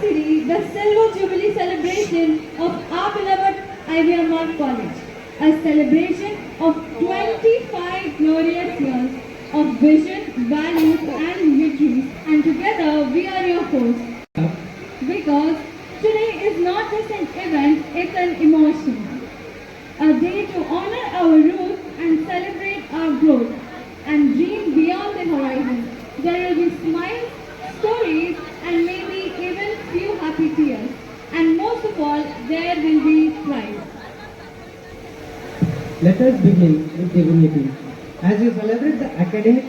the Silver Jubilee celebration of our beloved IVMR College, a celebration of 25 glorious years of vision, values, and victories. And together we are your hosts. Because today is not just an event, it's an emotion. A day to honor our roots and celebrate our growth Let us begin with divinity. As you celebrate the academic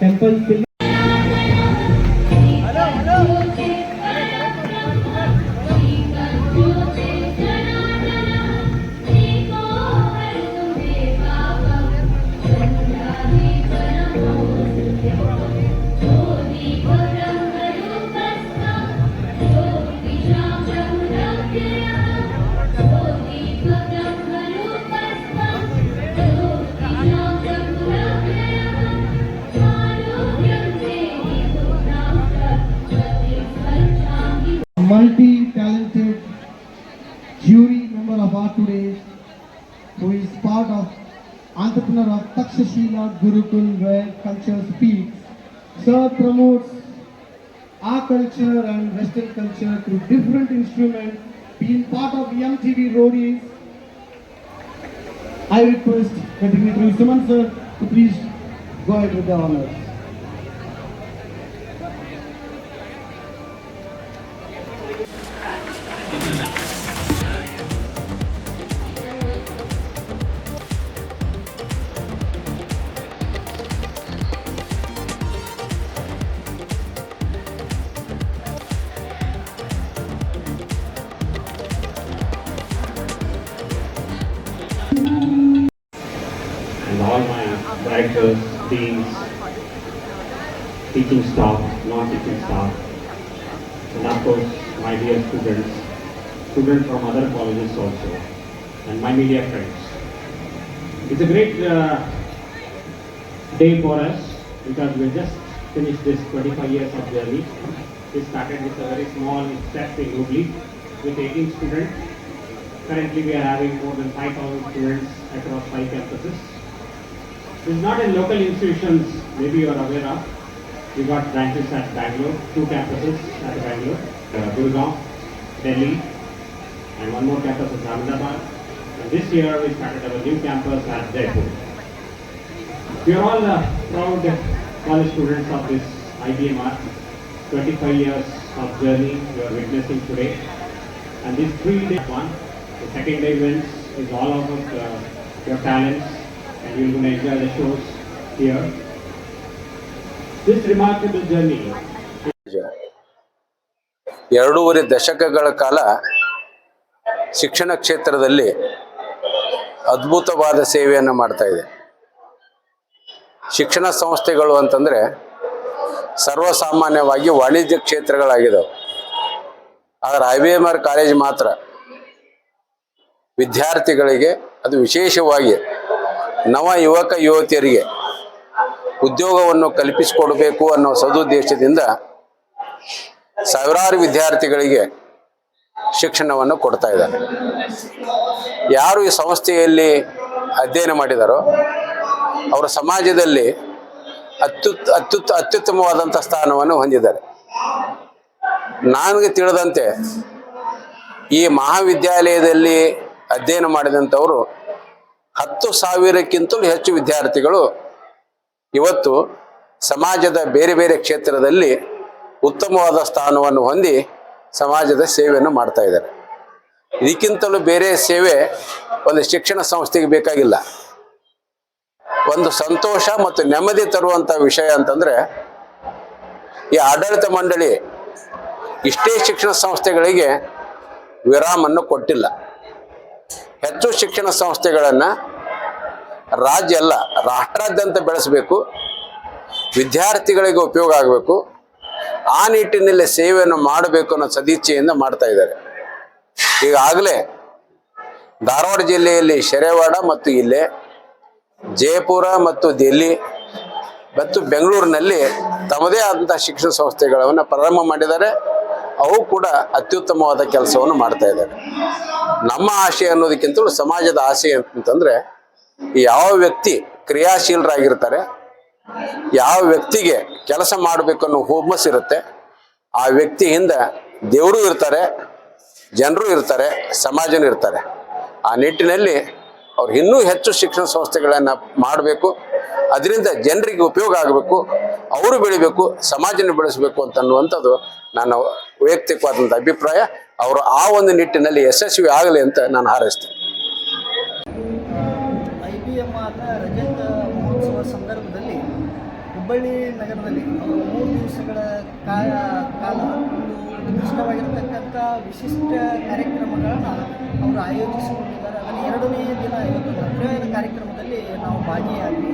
temple film multi-talented jury member of our today, who is part of entrepreneur of Takshashila Gurukul, where culture speaks. Sir promotes our culture and Western culture through different instruments, being part of MTV Roadies. I request dignitary Suman sir to please go ahead with the honors. Directors, deans, teaching staff, non-teaching staff, and of course my dear students, students from other colleges also, and my media friends. It's a great uh, day for us because we just finished this 25 years of journey. We started with a very small step in Hubli with 18 students. Currently we are having more than 5,000 students across five campuses. It's not in local institutions, maybe you are aware of. We got branches at Bangalore, two campuses at Bangalore, uh, Gurgaon, Delhi, and one more campus in Ahmedabad. And this year we started our new campus at Jaipur. We are all uh, proud college students of this IBMR. 25 years of journey we are witnessing today. And this three day one, the second day wins is all about uh, your talents and we're going to enjoy the shows here. This remarkable journey. ಎರಡೂವರೆ ದಶಕಗಳ ಕಾಲ ಶಿಕ್ಷಣ ಕ್ಷೇತ್ರದಲ್ಲಿ ಅದ್ಭುತವಾದ ಸೇವೆಯನ್ನು ಮಾಡ್ತಾ ಇದೆ. ಶಿಕ್ಷಣ ಸಂಸ್ಥೆಗಳು ಅಂತಂದರೆ ಸರ್ವಸಾಮಾನ್ಯವಾಗಿ ವಾಣಿಜ್ಯ ಕ್ಷೇತ್ರಗಳಾಗಿದ್ದಾವೆ ಆದರೆ ಐ ಕಾಲೇಜ್ ಮಾತ್ರ ವಿದ್ಯಾರ್ಥಿಗಳಿಗೆ ಅದು ವಿಶೇಷವಾಗಿ ನವ ಯುವಕ ಯುವತಿಯರಿಗೆ ಉದ್ಯೋಗವನ್ನು ಕಲ್ಪಿಸಿಕೊಡಬೇಕು ಅನ್ನೋ ಸದುದ್ದೇಶದಿಂದ ಸಾವಿರಾರು ವಿದ್ಯಾರ್ಥಿಗಳಿಗೆ ಶಿಕ್ಷಣವನ್ನು ಕೊಡ್ತಾ ಇದ್ದಾರೆ. ಯಾರು ಈ ಸಂಸ್ಥೆಯಲ್ಲಿ ಅಧ್ಯಯನ ಮಾಡಿದಾರೋ ಅವರ ಸಮಾಜದಲ್ಲಿ ಅತ್ಯುತ್ ಅತ್ಯುತ್, ಅತ್ಯುತ್ತಮವಾದಂಥ ಸ್ಥಾನವನ್ನು ಹೊಂದಿದ್ದಾರೆ. ನನಗೆ ತಿಳಿದಂತೆ ಈ ಮಹಾವಿದ್ಯಾಲಯದಲ್ಲಿ ಅಧ್ಯಯನ ಮಾಡಿದಂಥವರು ಹತ್ತು ಸಾವಿರಕ್ಕಿಂತಲೂ ಹೆಚ್ಚು ವಿದ್ಯಾರ್ಥಿಗಳು ಇವತ್ತು ಸಮಾಜದ ಬೇರೆ ಬೇರೆ ಕ್ಷೇತ್ರದಲ್ಲಿ ಉತ್ತಮವಾದ ಸ್ಥಾನವನ್ನು ಹೊಂದಿ ಸಮಾಜದ ಸೇವೆಯನ್ನು ಮಾಡ್ತಾ ಇದ್ದಾರೆ. ಇದಕ್ಕಿಂತಲೂ ಬೇರೆ ಸೇವೆ ಒಂದು ಶಿಕ್ಷಣ ಸಂಸ್ಥೆಗೆ ಬೇಕಾಗಿಲ್ಲ. ಒಂದು ಸಂತೋಷ ಮತ್ತು ನೆಮ್ಮದಿ ತರುವಂಥ ವಿಷಯ ಅಂತಂದರೆ ಈ ಆಡಳಿತ ಮಂಡಳಿ ಇಷ್ಟೇ ಶಿಕ್ಷಣ ಸಂಸ್ಥೆಗಳಿಗೆ ವಿರಾಮನ್ನು ಕೊಟ್ಟಿಲ್ಲ. ಹೆಚ್ಚು ಶಿಕ್ಷಣ ಸಂಸ್ಥೆಗಳನ್ನು ರಾಜ್ಯ ಅಲ್ಲ, ರಾಷ್ಟ್ರಾದ್ಯಂತ ಬೆಳೆಸಬೇಕು. ವಿದ್ಯಾರ್ಥಿಗಳಿಗೆ ಉಪಯೋಗ ಆಗಬೇಕು. ಆ ನಿಟ್ಟಿನಲ್ಲಿ ಸೇವೆಯನ್ನು ಮಾಡಬೇಕು ಅನ್ನೋ ಸದಿಚ್ಛೆಯಿಂದ ಮಾಡ್ತಾ ಇದ್ದಾರೆ. ಈಗಾಗಲೇ ಧಾರವಾಡ ಜಿಲ್ಲೆಯಲ್ಲಿ ಶೆರೆವಾಡ ಮತ್ತು ಇಲ್ಲೇ ಜಯಪುರ ಮತ್ತು ದೆಲ್ಲಿ ಮತ್ತು ಬೆಂಗಳೂರಿನಲ್ಲಿ ತಮ್ಮದೇ ಆದಂಥ ಶಿಕ್ಷಣ ಸಂಸ್ಥೆಗಳನ್ನು ಪ್ರಾರಂಭ ಮಾಡಿದ್ದಾರೆ. ಅವು ಕೂಡ ಅತ್ಯುತ್ತಮವಾದ ಕೆಲಸವನ್ನು ಮಾಡ್ತಾ ಇದ್ದಾರೆ ನಮ್ಮ ಆಶೆ ಅನ್ನೋದಕ್ಕಿಂತಲೂ ಸಮಾಜದ ಆಸೆ ಅಂತಂದ್ರೆ, ಯಾವ ವ್ಯಕ್ತಿ ಕ್ರಿಯಾಶೀಲರಾಗಿರ್ತಾರೆ, ಯಾವ ವ್ಯಕ್ತಿಗೆ ಕೆಲಸ ಮಾಡಬೇಕು ಅನ್ನೋ ಹುಮ್ಮಸ್ ಇರುತ್ತೆ, ಆ ವ್ಯಕ್ತಿಯಿಂದ ದೇವರು ಇರ್ತಾರೆ, ಜನರು ಇರ್ತಾರೆ, ಸಮಾಜನೂ ಇರ್ತಾರೆ. ಆ ನಿಟ್ಟಿನಲ್ಲಿ ಅವ್ರು ಇನ್ನೂ ಹೆಚ್ಚು ಶಿಕ್ಷಣ ಸಂಸ್ಥೆಗಳನ್ನು ಮಾಡಬೇಕು. ಅದರಿಂದ ಜನರಿಗೆ ಉಪಯೋಗ ಆಗಬೇಕು, ಅವರು ಬೆಳಿಬೇಕು, ಸಮಾಜನ ಬೆಳೆಸಬೇಕು ಅಂತ ಅನ್ನುವಂಥದ್ದು ನನ್ನ ವೈಯಕ್ತಿಕವಾದಂಥ ಅಭಿಪ್ರಾಯ. ಅವರು ಆ ಒಂದು ನಿಟ್ಟಿನಲ್ಲಿ ಯಶಸ್ವಿ ಆಗಲಿ ಅಂತ ನಾನು ಹಾರೈಸ್ತೇನೆ. ಸಂದರ್ಭದಲ್ಲಿ ಹುಬ್ಬಳ್ಳಿ ನಗರದಲ್ಲಿ ಅವರು ಮೂರು ದಿವಸಗಳ ಕಾಲ ಕಾಲ ಒಂದು ವಿಶಿಷ್ಟ ಕಾರ್ಯಕ್ರಮಗಳನ್ನು ಅವರು ಆಯೋಜಿಸಿಕೊಂಡಿದ್ದಾರೆ. ಅದನ್ನು ಎರಡನೇ ದಿನ, ಇವತ್ತು ಕಾರ್ಯಕ್ರಮದಲ್ಲಿ ನಾವು ಭಾಗಿಯಾಗಿ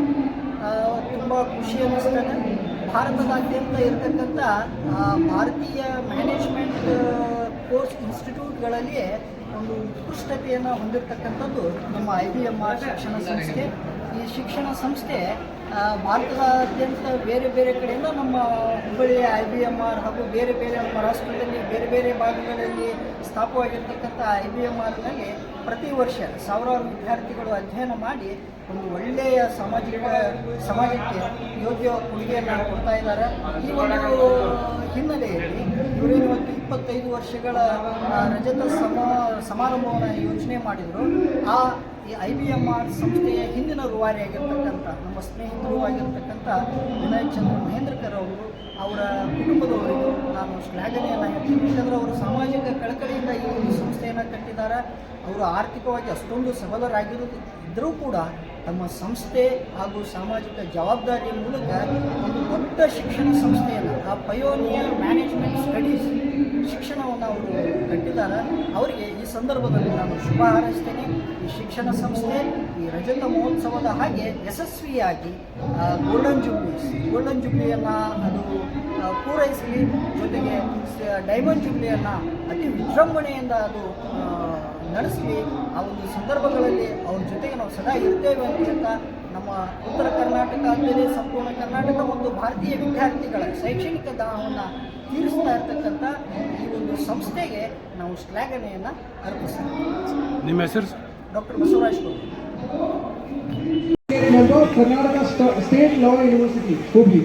ತುಂಬ ಖುಷಿ ಅನ್ನಿಸ್ತದೆ. ಭಾರತದಾದ್ಯಂತ ಇರತಕ್ಕಂಥ ಭಾರತೀಯ ಮ್ಯಾನೇಜ್ಮೆಂಟ್ ಕೋರ್ಸ್ ಇನ್ಸ್ಟಿಟ್ಯೂಟ್ಗಳಲ್ಲಿಯೇ ಒಂದು ಉತ್ಕೃಷ್ಟತೆಯನ್ನು ಹೊಂದಿರತಕ್ಕಂಥದ್ದು ನಮ್ಮ ಐ ಬಿ ಎಂ ಆರ್ ಶಿಕ್ಷಣ ಸಂಸ್ಥೆ. ಈ ಶಿಕ್ಷಣ ಸಂಸ್ಥೆ ಭಾರತದಾದ್ಯಂತ ಬೇರೆ ಬೇರೆ ಕಡೆಯಿಂದ ನಮ್ಮ ಹುಬ್ಬಳ್ಳಿಯ ಐ ಬಿ ಎಂ ಆರ್ ಹಾಗೂ ಬೇರೆ ಬೇರೆ ನಮ್ಮ ರಾಷ್ಟ್ರದಲ್ಲಿ, ಬೇರೆ ಬೇರೆ ಭಾಗಗಳಲ್ಲಿ ಸ್ಥಾಪವಾಗಿರ್ತಕ್ಕಂಥ ಐ ಬಿ ಎಂ ಆರ್ನಲ್ಲಿ ಪ್ರತಿ ವರ್ಷ ಸಾವಿರಾರು ವಿದ್ಯಾರ್ಥಿಗಳು ಅಧ್ಯಯನ ಮಾಡಿ ಒಂದು ಒಳ್ಳೆಯ ಸಾಮಾಜಿಕ ಸಮಾಜಕ್ಕೆ ಯೋಗ್ಯ ಕೊಡುಗೆಯನ್ನು ಕೊಡ್ತಾ ಇದ್ದಾರೆ. ಈ ಒಂದು ಹಿನ್ನೆಲೆಯಲ್ಲಿ ಇವತ್ತು ಇಪ್ಪತ್ತೈದು ವರ್ಷಗಳ ರಜತ ಸಮ, ಸಮಾರಂಭವನ್ನು ಯೋಚನೆ ಮಾಡಿದರು. ಆ ಈ ಐ ಬಿ ಎಂ ಆರ್ ಸಂಸ್ಥೆಯ ಹಿಂದಿನ ರೂವಾರಿಯಾಗಿರ್ತಕ್ಕಂಥ ನಮ್ಮ ಸ್ನೇಹಿತರು ಆಗಿರ್ತಕ್ಕಂಥ ಚಂದ್ರ ಮಹೇಂದ್ರಕರ್ ಅವರು, ಅವರ ಕುಟುಂಬದವರು ನಾನು ಶ್ಲಾಘನೆಯನ್ನು ಹೇಳ್ತೀನಿ. ಯಾಕಂದರೆ ಅವರು ಸಾಮಾಜಿಕ ಕಳಕಳಿಯಿಂದ ಈ ಒಂದು ಸಂಸ್ಥೆಯನ್ನು ಕಟ್ಟಿದ್ದಾರೆ. ಅವರು ಆರ್ಥಿಕವಾಗಿ ಅಷ್ಟೊಂದು ಸಬಲರಾಗಿರೋದು ಇದ್ದರೂ ಕೂಡ ತಮ್ಮ ಸಂಸ್ಥೆ ಹಾಗೂ ಸಾಮಾಜಿಕ ಜವಾಬ್ದಾರಿಯ ಮೂಲಕ ಒಂದು ದೊಡ್ಡ ಶಿಕ್ಷಣ ಸಂಸ್ಥೆಯನ್ನು, ಆ ಪಯೋನಿಯರ್ ಮ್ಯಾನೇಜ್ಮೆಂಟ್ ಸ್ಟಡೀಸ್ ಶಿಕ್ಷಣವನ್ನು ಅವರು ಕಟ್ಟಿದ್ದಾರೆ. ಅವರಿಗೆ ಈ ಸಂದರ್ಭದಲ್ಲಿ ನಾನು ಶುಭ ಹಾರೈಸ್ತೇನೆ. ಶಿಕ್ಷಣ ಸಂಸ್ಥೆ ಈ ರಜತ ಮಹೋತ್ಸವದ ಹಾಗೆ ಯಶಸ್ವಿಯಾಗಿ ಗೋಲ್ಡನ್ ಜುಬ್ಲಿ ಗೋಲ್ಡನ್ ಜುಬ್ಲಿಯನ್ನು ಅದು ಪೂರೈಸಲಿ. ಜೊತೆಗೆ ಡೈಮಂಡ್ ಜುಬ್ಲಿಯನ್ನು ಅತಿ ವಿಜೃಂಭಣೆಯಿಂದ ಅದು ನಡೆಸಲಿ. ಆ ಒಂದು ಸಂದರ್ಭಗಳಲ್ಲಿ ಅವ್ರ ಜೊತೆಗೆ ನಾವು ಸದಾ ಇರ್ತೇವೆ ಅಂತ ನಮ್ಮ ಉತ್ತರ ಕರ್ನಾಟಕ ಅಂತೇಳಿ ಸಂಪೂರ್ಣ ಕರ್ನಾಟಕ ಮತ್ತು ಭಾರತೀಯ ವಿದ್ಯಾರ್ಥಿಗಳ ಶೈಕ್ಷಣಿಕ ದಾಹವನ್ನು ತೀರಿಸ್ತಾ ಇರ್ತಕ್ಕಂಥ ಈ ಒಂದು ಸಂಸ್ಥೆಗೆ ನಾವು ಶ್ಲಾಘನೆಯನ್ನು ಅರ್ಪಿಸ್ತೀವಿ. ನಿಮ್ಮ ಹೆಸರು doctor Basavaraj Kolhe Karnataka state law university Hubli.